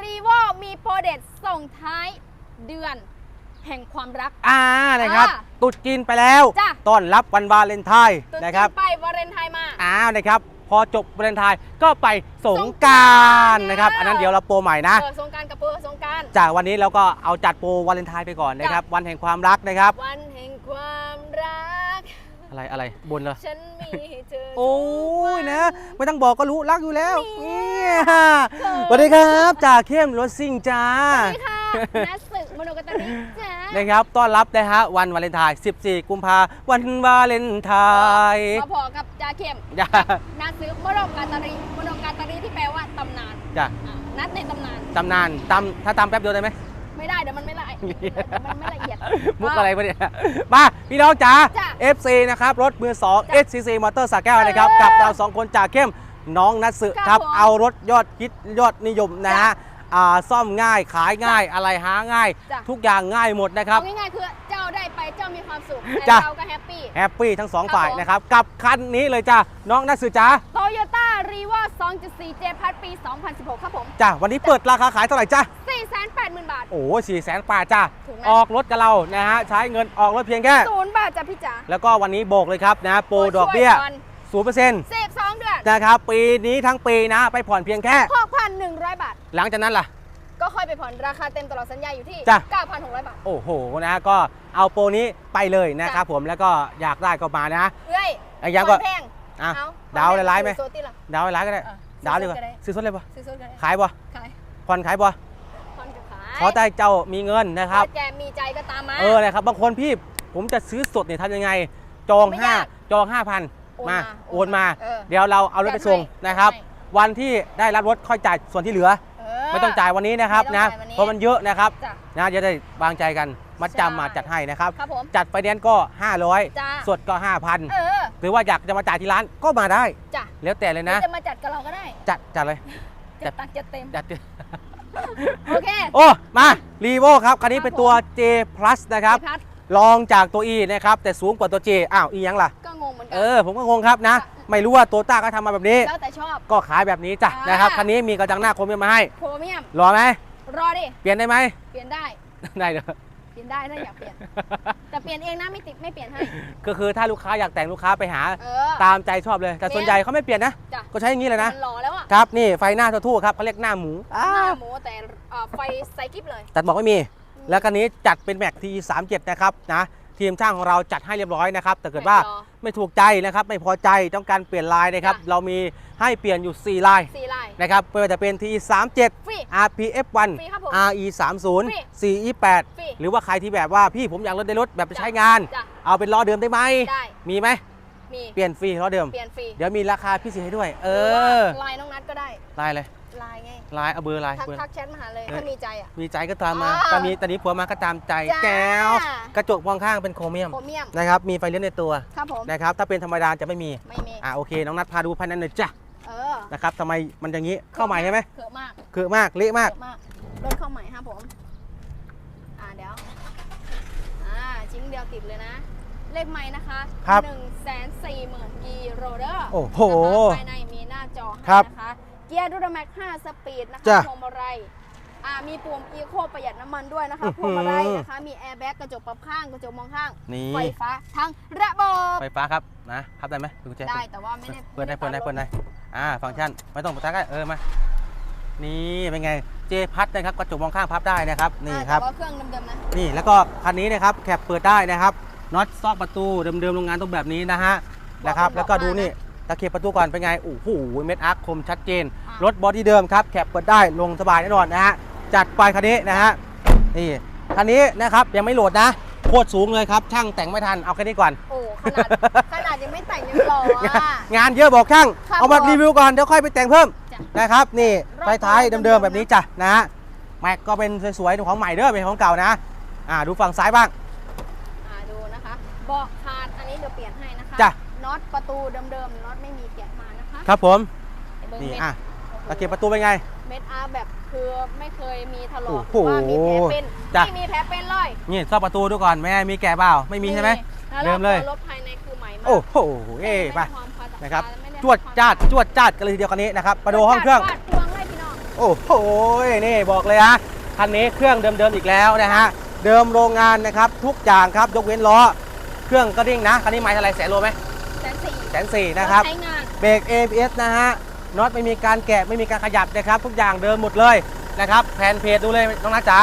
รีโวมีโปรเดตส่งท้ายเดือน แห่งความรัก อ่านะครับ อ่าตรุดจีนไปแล้วจ้ะ ต้อนรับวันวาเลนไทน์ตุ๊ดนะครับจีไปวาเลนไทน์มา อ้าวนะครับ พอจบวาเลนไทน์ก็ไปสงกรารสงกรานต์นะครับแล้วอันนั้นเดี๋ยวเราโปรใหม่นะ เออสงกรารกับเปอร์สงกราร จากวันนี้เราก็เอาจัดโปรวาเลนไทน์ไปก่อนนะครับ วันแห่งความรักนะครับ วันแห่งความรัก อะไรอะไรบนเหรอฉันมีให้เธอโอ้ยนะ ไม่ต้องบอกก็รู้รักอยู่แล้วนี่เนี่ยสวัสดีครับจากเข้มรถซิ่งจ้าสวัสดีค่ะนักศึกมโนกตริจ้านะครับต้อนรับนะฮะวันวาเลนไทน์14 กุมภาวันวาเลนไทน์มาพอกับจาเข้มจ้านักซื้อมโนกาตารีมโนกาตารีที่แปลว่าตำนานจ้าอะนัดในตำนานตำนานตำถ้าตำแป๊บเดียวได้ไหมไม่ได้เดี๋ยวมันไม่ละ เอียดเดี๋ยวมันไม่ละเอียด มุกอะไรปะเนี่ย มาพี่น้องจ๋า จ้ะ FC นะครับ รถมือ2จ้ะ SCC มอเตอร์สาแก้วนะครับเออกับเรา2คนจากเข้มน้องนัทสึครับครับผมเอารถยอดฮิตยอดนิยมนะฮะอ่าซ่อมง่ายขายง่ายอะไรหาง่าย จ้ะ ทุกอย่างง่ายหมดนะครับ เอาง่ายๆคือเจ้าได้ไปเจ้ามีความสุขแต่จ้ะ เราก็แฮปปี้ แฮปปี้ทั้งสองครับฝ่ายผม นะครับ กับคันนี้เลยจ้าน้องนัทสึจ้าโตโยต้ารีวอ2.4 J พัดปี 2016 ครับผม จ้าวันนี้เปิดราคาขายเท่าไหร่จ้า 480,000บาท โอ้สี่แสนปาจ้าถูกไหม ออกรถกับเรานะฮะใช้เงินออกรถเพียงแค่ ศูนย์บาทจ้ะพี่จ๋าแล้วก็วันนี้โบกเลยครับนะโปรดอกเบี้ยศูนย์เปอร์เซ็นต์12เดือนนะครับปีนี้ทั้งปีนะไปผ่อนเพียงแค่6,100บาท หลังจากนั้นล่ะ ก็ค่อยไปผ่อนราคาเต็มตลอดสัญญาอยู่ที่จ้ะ9,600บาท โอ้โหนะก็เอาโปรนี้ไปเลยนะครับจ้ะผมแล้วก็อยากได้ก็มานะ เอ้ยไอ้ยังก็ผ่อนแพงอะเอดาวหลายๆไหม ซื้อโซติล่ะ ดาวไว้ร้านก็ได้เออดาวดีกว่าซื้อสดก็ได้ซื้อสดเลยปะซื้อโซติก็ได้ขายปะขายผ่อนขายปะผ่อนกับ ขายขอใจเจ้ามีเงินนะครับถ้าแกมีใจก็ตามมา เออนะครับบางคนพี่ผมจะซื้อสดเนี่ยทำยังไง จองไม่ห้ายากจองห้าพันโอนมามาโอนมาเออเดี๋ยวเราเอารถไปส่งจัดให้นะครับ จัดให้ วันที่ได้รับรถค่อยจ่ายส่วนที่เหลือ เไม่ต้องจ่ายวันนี้นะครับไม่ต้นะองจ่ายวันนี้ เพราะมันเยอะนะครับจ้ะ นะจะได้วางใจกันมัดใช่จำมาจัดให้นะครับ ครับผม จัดไฟแนนซ์ก็ จ้า500 สดก็5,000เออหรือว่าอยากจะมาจ่ายที่ร้านก็มาได้ จ้ะแล้วแต่เลยหรือนะจะมาจัดกับเราก็ได้จัดจัดเลย จัจัดดตักจัดเต็ม จัด โอเคโอ้มารีโวครับคันนี้เป็นตัว J plus นะครับ พี่พัดลองจากตัว E นะครับ แต่สูงกว่าตัว J อ้าวอียังล่ะ ก็งงเหมือนกัเออ ผมก็งงครับนะ ไม่รู้ว่าโตต้าก็ทำมาแบบนี้ แล้วแต่ชอบ ก็ขายแบบนี้จ้ะอ่าน นะครับ คันนี้มีกระจังหน้าโครเมียมมาให้ โพรเมียม รอไหม รอดิ เปลี่ยนได้ไหม เปลี่ยนได้ ได้เด้อ เปลี่ยนได้ถ้าอยากเปลี่ยน แต่เปลี่ยนเองนะไม่ติดไม่เปลี่ยนให้ ก็คือถ้าลูกค้าอยากแต่งลูกค้าไปหา เออ ตามใจชอบเลย แต่ส่วนใหญ่เขาไม่เปลี่ยนนะ จ้ะ ก็ใช้อย่างนี้เลยนะ มันหล่อแล้วอะครับ นี่ไฟหน้าทั่วๆครับเขาเรียกหน้าหมูหอ้าน้าวหมูแต่เอ่อไฟใส่กิ๊บเลย ตัดบอกไม่มี แล้วคันนี้จัดเป็นแม็กที37 นะครับนะ ทีมช่างของเราจัดให้เรียบร้อยนะครับแต่เกิดว่าแม็กจอไม่ถูกใจนะครับ ไม่พอใจต้องการเปลี่ยนลายนะครับจ้ะเรามีให้เปลี่ยนอยู่ 4 ลายสี่ลาย นะครับไม่ว่าจะเป็น TE 37ฟรี RPF ฟรีครับผม1 RE ฟรี30 CE ฟรี8หรือว่าใครที่แบบว่าพี่ผมอยากรถได้รถแบบไปใช้งาน จ้ะ เอาเป็นล้อเดิมได้ไหมได้ มีไหมมี เปลี่ยนฟรีล้อเดิม เปลี่ยนฟรีเดี๋ยวมีราคาพิเศษให้ด้วย เอหรืว่าอลายน้องนัดก็ได้ลายเลย ลายไงลายเอาเบอร์ลายทักเบอร์ ทักแชทมาหาเลย เออ ถ้ามีใจอะ มีใจก็ตามมาอ่าตอนนี้ตอนนี้ผัวมาก็ตามใจจ้า แก้วกระจกมองข้างเป็นโครเมียมโพรเมียม นะครับมีไฟเลี้ยวในตัวครับผม นะครับ ถ้าเป็นธรรมดาจะไม่มีไม่มี อ่าโอเค น้องนัดพาดูภายในหน่อยจ้ะเออนะครับทำไมมันอย่างนี้เข้าใหม่ใช่ไหมเขือะมากคือมากเละมากเขือะมาก รถเข้าใหม่ครับผม อ่าเดี๋ยว อ่าชิ้นเดียวติดเลยนะ เลขไม้นะคะครับหนึ่งแสนสี่หมื่นกิโลเดอร์โอ้โหภายในมีหน้าจอให้ครับ นะคะเกียร์ดูดแม็ก5สปีดนะคะจ้ะพวงมาลัยอ่ามีปุ่มอีโคประหยัดน้ำมันด้วยนะคะอื้อพหือวงมาลัยนะคะมีแอร์แบ็กกระจกปรับข้างกระจกมองข้างนี่ ไฟฟ้าทั้งระบบไฟฟ้าครับนะพับได้ไหมดูกุญแจได้แต่ว่าไม่ได้เปิดได้เปิดได้เปิดได้อ่าฟังก์ชันไม่ต้องปักได้เออมานี่เป็นไงเจพัดนะครับกระจกมองข้างพับได้นะครับนี่อ่าครับแต่ว่าเครื่องเดิมๆนะ นี่แล้วก็คันนี้นะครับแคปเปิดได้นะครับน็อตซอกประตูเดิมๆโรงงานต้องแบบนี้นะฮะนะครับบอกแล้วก็ดูบอกมานะนี่ ตะเข็บประตูก่อนเป็นไงโอ้โหเม็ดอาร์คคมชัดเจนอะรถบอดี้เดิมครับแคปเปิดได้ลงสบายแน่นอนนะฮะจัดไปคันนี้นะฮะนี่คันนี้นะครับยังไม่โหลดนะโคตรสูงเลยครับ ช่างแต่งไม่ทันเอาแค่นี้ก่อนโอ้ขนาดขนาดยังไม่แต่งยังหล่ออะ งานเยอะบอกช่างครับเอามาผมรีวิวก่อนเดี๋ยวค่อยไปแต่งเพิ่มจ้ะ นะครับนี่รอบไฟท้ายเดิมๆเดิมๆแบบนะนี้จ้ะนะฮะแม็กก็เป็นสวยๆของใหม่เด้อเป็นของเก่านะอ่าดูฝั่งซ้ายบ้าง อ่าดูนะคะเบอกขาดอั นนี้เดี๋ยวเปลี่ยนให้นะคะจ้ะ น็อตประตูเดิมๆน็อตไม่มีแกะมานะคะครับผม ไอ้เบิ้งนี่เม็ดอะโอ้โหตะเกียบประตูเป็นไง เม็ดอาร์แบบคือไม่เคยมีถลอกหโอ้รือโหว่ามีแผลเป็นจ้ะ ไม่มีแผลเป็นเลยนี่ซอกประตูดูก่อนแม่มีแกะเปล่าไม่มีใช่ไหม แล้วเดิมเลย รถภายในคือใหม่มากโอ้โหเอ้ไปม่ด้ความพัฒานะครับ ไม่ไจวดจ้าดจวดจ้าดกันเลยทีเดียวกันนี้นะครับมาดูห้องเครื่องฟาดพวงเลยพี่น้องโอ้โหนี่บอกเลยฮะคันนี้เครื่องเดิมๆอีกแล้วนะฮะเดิมโรงงานนะครับทุกอย่างครับยกเว้นล้อ เครื่องก็ดิ่งนะคันนี้ไม้เท่าไหรแสนโลไหมแสนสี่แสนสี่นะครับใช้งานเบรก ABS นะฮะน็อตไม่มีการแกะไม่มีการขยับนะครับ ทุกอย่างเดิมหมดเลยนะครับแผนเพจดูเลยน้องนัทจ๋า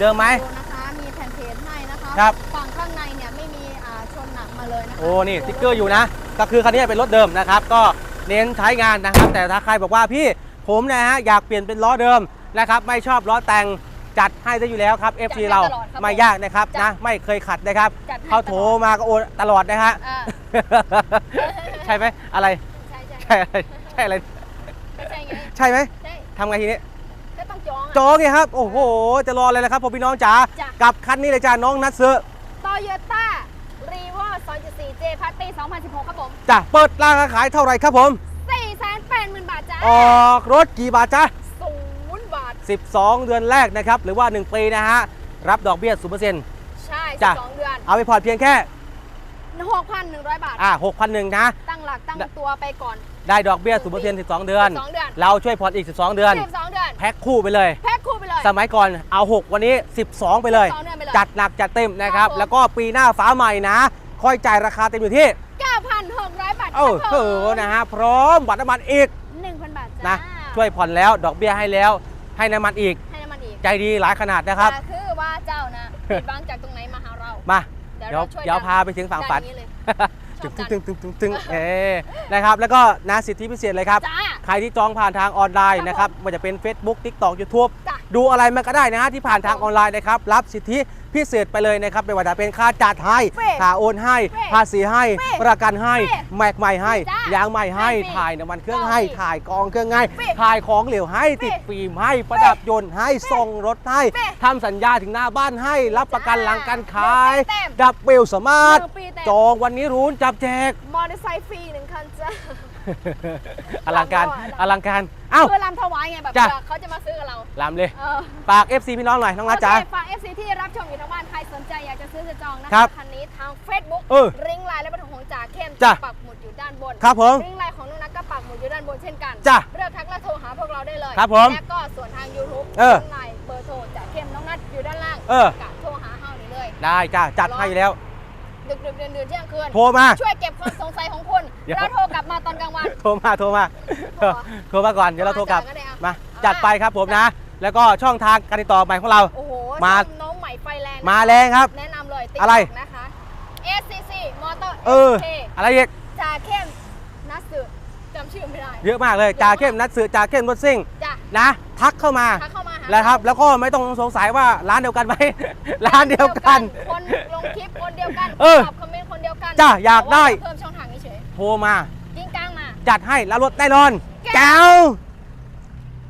เดิมไหมดูนะคะมีแผ่นเพจให้นะคะครับฝั่งข้างในเนี่ยไม่มีอ่าชนหนักมาเลยนะคะโอ้นี่สติ๊กเกอร์อยู่นะ ก็คือคันนี้เป็นรถเดิมนะครับ ก็เน้นใช้งานนะครับ แต่ถ้าใครบอกว่าพี่ผมนะฮะอยากเปลี่ยนเป็นล้อเดิมนะครับ ไม่ชอบล้อแต่ง จัดให้ได้อยู่แล้วครับ FC เราไม่ยากนะครับนะ ไม่เคยขัดนะครับจัดให้เขาโทรมาก็โอนตลอดนะฮะ อ่า ใช่ไหมอะไรใช่ใช่ใช่อะไรใช่อะไรไม่ใช่ไงใช่ไหมใช่ทำไงทีนี้ก็ต้องจองจองไงครับโอ้โหจะรออะไรล่ะครับผมพี่น้องจ๋าจ้ะ กับคันนี้เลยจ้าน้องนัทซื้อโตโยต้ารีวอ2.4 J พัทปี2016 ครับผม จ้ะเปิดราคาขายเท่าไหร่ครับผม 480,000 บาทจ้าออกรถกี่บาทจ้าศูนย์บาท 12 เดือนแรกนะครับ หรือว่า 1 ปีนะฮะ รับดอกเบี้ย0%ใช่จ้ะ12เดือนเอาไปผ่อนเพียงแค่ 6,100 บาท อ่า6,001นะ ตั้งหลักตั้งตัวไปก่อนได้ดอกเบี้ย0% 12 เดือน12เดือนเราช่วยผ่อนอีก 12 เดือน12เดือน แพ็คคู่ไปเลย แพ็คคู่ไปเลยสมัยก่อนเอา 6 วันนี้ 12 ไปเลย12เดือนไปเลย จัดหนักจัดเต็มนะครับ ครับผม แล้วก็ปีหน้าฟ้าใหม่นะ ค่อยจ่ายราคาเต็มอยู่ที่ 9,600 บาทโอ้โหนะฮะ พร้อมบัตรน้ำมันอีก1,000 บาทจ้านะ ช่วยผ่อนแล้วดอกเบี้ยให้แล้ว ให้น้ำมันอีก ให้น้ำมันอีกใจดีหลายขนาดนะครับ แต่คือว่าเจ้านะผิดหวังจากตรงไหนมาหาเรา มา เดี๋ยวเดี๋ยวเราช่วยเดี๋ยวกันพาไปถึงฝั่งฝันด้าเลยชตึอบงกัตึนงตึงตึงตึงตึงเอนะครับ แล้วก็นะสิทธิพิเศษเลยครับจ้าใครที่จองผ่านทางออนไลน์ครับนะครับไมันจะเป็น Facebook TikTok YouTube จ้ะ ดูอะไรมันก็ได้นะฮะที่ผ่านทางครับออนไลน์นะครับรับสิทธิพิเศษไปเลยนะครับไม่ว่าจะเป็นค่าจัดให้ฟรีค่าโอนให้ฟรีภาษีให้ฟรีประกันให้ฟรีแม็กใหม่ให้จ้ะยางใหม่ให้ฟรีถ่ายน้ำมันเครื่องจองให้ฟรีถ่ายกองเครื่องให้ฟรีถ่ายของเหลวให้ฟรีติดฟิล์มให้ประดับยนต์ให้ส่งรถให้ฟรีทำสัญญาถึงหน้าบ้านให้รับประกันจ้าหลังการขายหนึ่งปีเต็มดับเบิลสมาร์ทหนึ่งปีเต็มจองวันนี้รุ้นจับแจกมอเตอร์ไซค์ฟรีหนึ่งคันจ้าอลังการลำด้วยอลังการเอ้าเพื่อลำถวายไงแบบจ้ะ เผื่อเขาจะมาซื้อกับเราลำเลยเออฝาก FC พี่น้องหน่อยน้องนัทจ๋า โอเคฝาก FC ที่รับชมอยู่ทางบ้านใครสนใจอยากจะซื้อจะจองนะครับคันนี้ทาง Facebook เออริงไลน์และบัตรของจ่าเข้มจ้ะ ปักหมุดอยู่ด้านบน ครับผมริงไลน์ของนุนัทก็ปักหมุดอยู่ด้านบนเช่นกันจ้ะเลือกทักและโทรหาพวกเราได้เลยครับผมและก็ส่วนทาง YouTube เออริงไลน์เบอร์โทรจ่าเข้มน้องนัทอยู่ด้านล่างเออ กะโทรหาเฮานี่เลย ได้จ้าจัดให้อยู่แล้ว ดึกดึกๆเดือนเดือนเที่ยงคืน โทรมา ช่วยเก็บความสงสัยของคุณ เดี๋ยว แล้วโทรกลับมาตอนกลางวัน โทรมาโทรมาโทรโทรมาก่อนเดี๋ยวเราโทรกลับโทรมาก็ได้อะมาจัดไปครับผมนะ แล้วก็ช่องทางการติดต่อใหม่ของเรา โอ้โหมา น้องใหม่ไฟแรงมาแรงครับ แนะนำเลยติ๊กอะไร นะคะ SCC Motor เออ SK อะไรอีกจ่าเข้มนัสสึจำชื่อไม่ได้เยอะมากเลยจ่าเข้มนัดสือจ่าเข้มรถซิ่ง จ้ะนะ ทักเข้ามา ทักเข้า มาหาแล้วครับ แล้วก็ไม่ต้องสงสัยว่าร้านเดียวกันไหม ร้านเดียวกัน คนลงคลิปคนเดียวกันเออตอบคอมเมนต์คนเดียวกันจ้ะอยากได้แต่ว่เพิ่มช่องทางเฉยโทรมาๆกิ้งก้างมา จัดให้แล้วรถแน่นอนแก้วแก้ว